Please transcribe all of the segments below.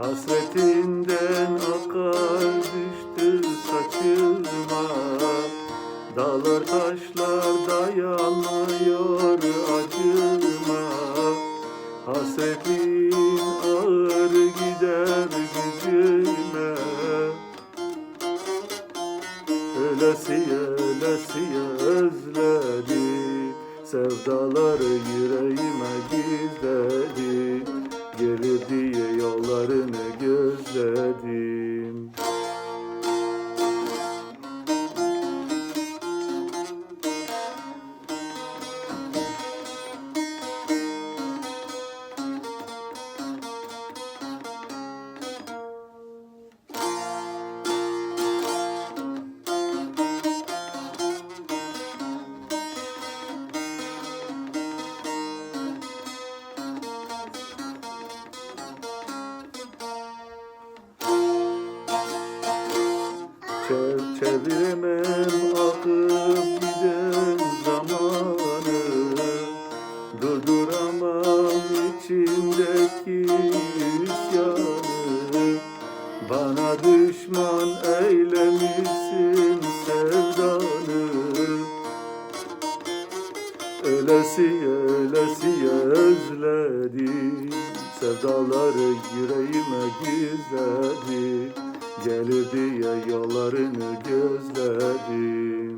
Elinden akar düştü saçıma Dağlar taşlar dayanmıyor acıma. Hasretin ağır gider gücüme. Ölesiye ölesiye özledim Sevdaları yüreğime diye yollarını gözledim Çev çeviremem akıp giden zamanı. Durduramam içimdeki isyanı. Bana düşman eylemişsin sevdanı. Ölesiye ölesiye özledim Sevdaları yüreğime gizledim Gelir diye yollarını gözledim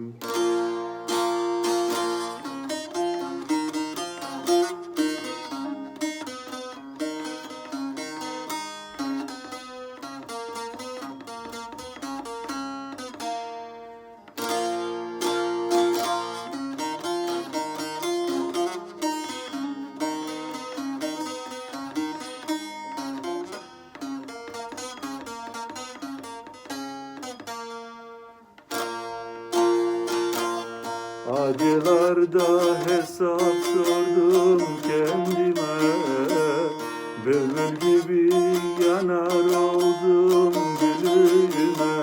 Acılarda hesap sordum kendime. Bülbül gibi yanar oldum gülüme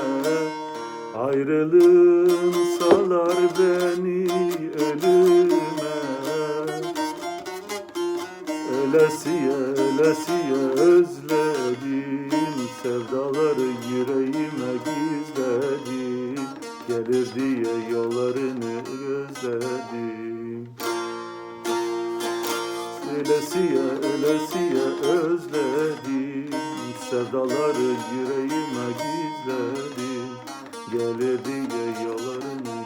Ayrılığın salar beni ölüme. Ölesiye ölesiye özledim Sevdaları yüreğime. gizledim Gelir diye yollarını gözledim Ölesiye ölesiye özledim. Sevdaları yüreğime gizledim. Gelir diye yollarını